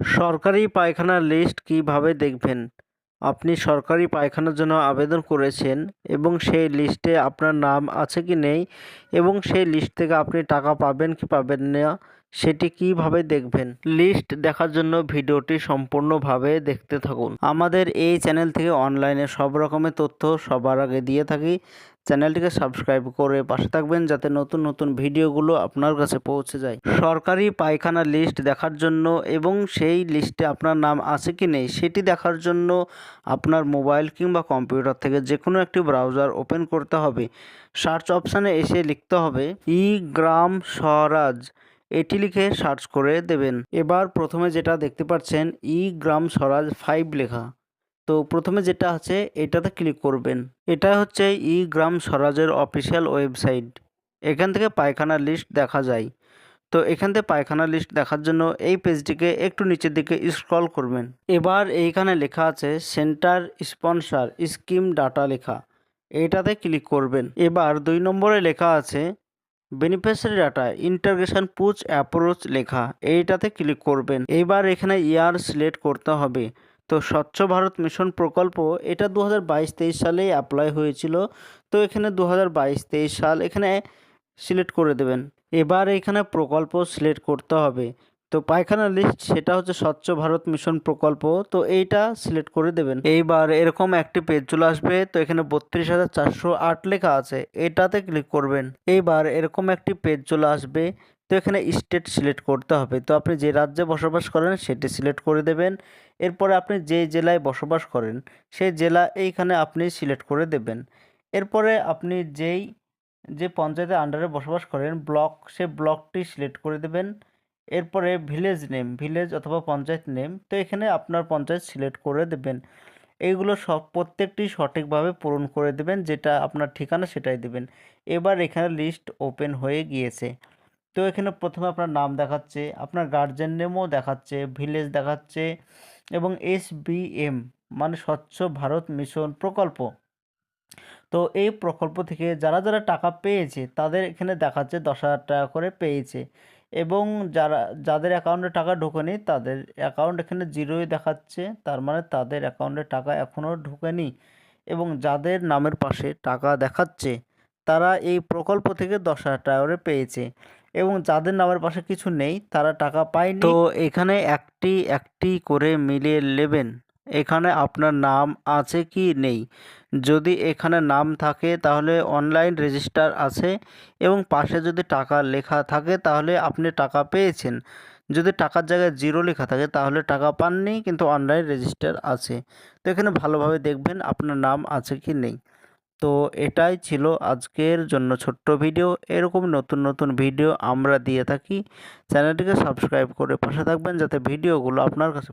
সরকারি পায়খানার লিস্ট কীভাবে দেখবেন? আপনি সরকারি পায়খানার জন্য আবেদন করেছেন এবং সেই লিস্টে আপনার নাম আছে কি নেই এবং সেই লিস্ট থেকে আপনি টাকা পাবেন কি পাবেন না? সেটি কীভাবে দেখবেন? লিস্ট দেখার জন্য ভিডিওটি সম্পূর্ণভাবে দেখতে থাকুন। আমাদের এই চ্যানেল থেকে অনলাইনে সব রকমের তথ্য সবার আগে দিয়ে থাকি। চ্যানেলটিকে সাবস্ক্রাইব করে পাশে থাকবেন যাতে নতুন নতুন ভিডিওগুলো আপনার কাছে পৌঁছে যায়। সরকারি পায়খানা লিস্ট দেখার জন্য এবং সেই লিস্টে আপনার নাম আছে কি নেই সেটি দেখার জন্য আপনার মোবাইল কিংবা কম্পিউটার থেকে যে কোনো একটি ব্রাউজার ওপেন করতে হবে। সার্চ অপশানে এসে লিখতে হবে, ই গ্রাম স্বরাজ। এটি লিখে সার্চ করে দেবেন। এবার প্রথমে যেটা দেখতে পাচ্ছেন, ই গ্রাম স্বরাজ ফাইভ লেখা। তো প্রথমে যেটা আছে, এটাতে ক্লিক করবেন। এটা হচ্ছে ই গ্রাম স্বরাজের অফিসিয়াল ওয়েবসাইট এখান থেকে পায়খানার লিস্ট দেখা যায়। তো এখান থেকে পায়খানার লিস্ট দেখার জন্য এই পেজটিকে একটু নিচের দিকে স্ক্রল করবেন। এবার এইখানে লেখা আছে সেন্টার স্পন্সর স্কিম ডাটা লেখা। এটাতে ক্লিক করবেন। এবার দুই নম্বরে লেখা আছে beneficiary data integration push approach লেখা, এইটাতে ক্লিক করবেন। এবার এখানে ইয়ার সিলেক্ট করতে হবে। তো স্বচ্ছ ভারত মিশন প্রকল্প, এটা দু হাজার বাইশ তেইশ সালেই অ্যাপ্লাই হয়েছিল। তো এখানে দু হাজার বাইশ তেইশ সাল এখানে সিলেক্ট করে দেবেন। এবার এখানে প্রকল্প সিলেক্ট করতে হবে। তো পায়খানা লিস্ট সেটা হচ্ছে স্বচ্ছ ভারত মিশন প্রকল্প, তো এইটা সিলেক্ট করে দেবেন। এইবার এরকম একটি পেজ চলে আসবে, তো এখানে বত্রিশ হাজার চারশো আট লেখা আছে, এটাতে ক্লিক করবেন। এইবার এরকম একটি পেজ চলে আসবে, তো এখানে স্টেট সিলেক্ট করতে হবে। তো আপনি যে রাজ্যে বসবাস করেন, সেটি সিলেক্ট করে দেবেন। এরপরে আপনি যে জেলায় বসবাস করেন, সেই জেলা এইখানে আপনি সিলেক্ট করে দেবেন। এরপরে আপনি যেই, যে পঞ্চায়েতের আন্ডারে বসবাস করেন ব্লক সে ব্লকটি সিলেক্ট করে দেবেন। এরপরে ভিলেজ নেম ভিলেজ অথবা পঞ্চায়েত নেম তো এখানে আপনার পঞ্চায়েত সিলেক্ট করে দেবেন। এইগুলো সব প্রত্যেকটি সঠিকভাবে পূরণ করে দেবেন, যেটা আপনার ঠিকানা সেটাই দেবেন। এবার এখানে লিস্ট ওপেন হয়ে গিয়েছে। তো এখানে প্রথমে আপনার নাম দেখাচ্ছে, আপনার গার্জেন নেমও দেখাচ্ছে ভিলেজ দেখাচ্ছে এবং এস এম মানে স্বচ্ছ ভারত মিশন প্রকল্প। তো এই প্রকল্প থেকে যারা যারা টাকা পেয়েছে, তাদের এখানে দেখাচ্ছে দশ হাজার টাকা করে পেয়েছে। এবং যারা, যাদের অ্যাকাউন্টে টাকা ঢোকেনি, তাদের অ্যাকাউন্ট এখানে জিরোই দেখাচ্ছে। তার মানে তাদের অ্যাকাউন্টে টাকা এখনও ঢোকেনি এবং যাদের নামের পাশে টাকা দেখাচ্ছে, তারা এই প্রকল্প থেকে দশ হাজার টাকা করে পেয়েছে এবং যাদের নামের পাশে কিছু নেই, তারা টাকা পায়নি। তো এখানে একটি একটি করে মিলিয়ে নেবেন। এখানে আপনার নাম আছে কি নেই? যদি এখানে নাম থাকে, তাহলে অনলাইন রেজিস্টার আছে এবং পাশে যদি টাকা লেখা থাকে, তাহলে আপনি টাকা পেয়েছেন। যদি টাকার জায়গায় জিরো লেখা থাকে, তাহলে টাকা পাননি, কিন্তু অনলাইন রেজিস্টার আছে। তো এখানে ভালোভাবে দেখবেন আপনার নাম আছে কি নেই। তো এটাই ছিল আজকের জন্য ছোট্ট ভিডিও। এরকম নতুন নতুন ভিডিও আমরা দিয়ে থাকি। চ্যানেলটিকে সাবস্ক্রাইব করে পাশে থাকবেন, যাতে ভিডিওগুলো আপনার কাছে